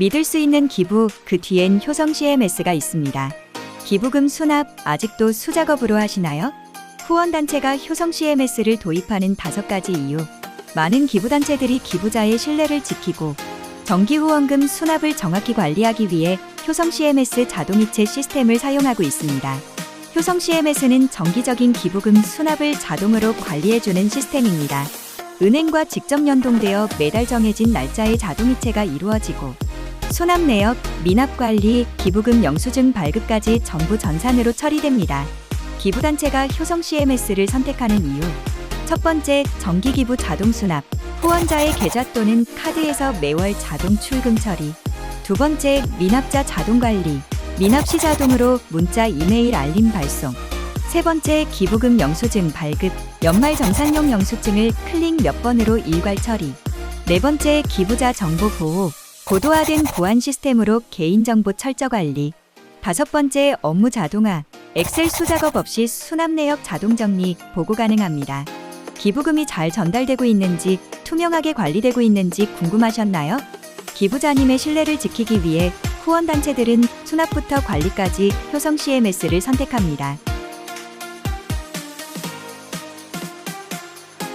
믿을 수 있는 기부, 그 뒤엔 효성 CMS가 있습니다. 기부금 수납 아직도 수작업으로 하시나요? 후원단체가 효성 CMS를 도입하는 다섯 가지 이유. 많은 기부단체들이 기부자의 신뢰를 지키고 정기 후원금 수납을 정확히 관리하기 위해 효성 CMS 자동이체 시스템을 사용하고 있습니다. 효성 CMS는 정기적인 기부금 수납을 자동으로 관리해주는 시스템입니다. 은행과 직접 연동되어 매달 정해진 날짜에 자동이체가 이루어지고 수납 내역, 미납 관리, 기부금 영수증 발급까지 전부 전산으로 처리됩니다. 기부단체가 효성 CMS를 선택하는 이유. 첫 번째, 정기기부 자동 수납. 후원자의 계좌 또는 카드에서 매월 자동 출금 처리. 두 번째, 미납자 자동 관리. 미납 시 자동으로 문자, 이메일 알림 발송. 세 번째, 기부금 영수증 발급. 연말 정산용 영수증을 클릭 몇 번으로 일괄 처리. 네 번째, 기부자 정보 보호. 고도화된 보안 시스템으로 개인정보 철저 관리. 다섯 번째, 업무 자동화. 엑셀 수작업 없이 수납 내역 자동 정리, 보고 가능합니다. 기부금이 잘 전달되고 있는지, 투명하게 관리되고 있는지 궁금하셨나요? 기부자님의 신뢰를 지키기 위해 후원단체들은 수납부터 관리까지 효성 CMS를 선택합니다.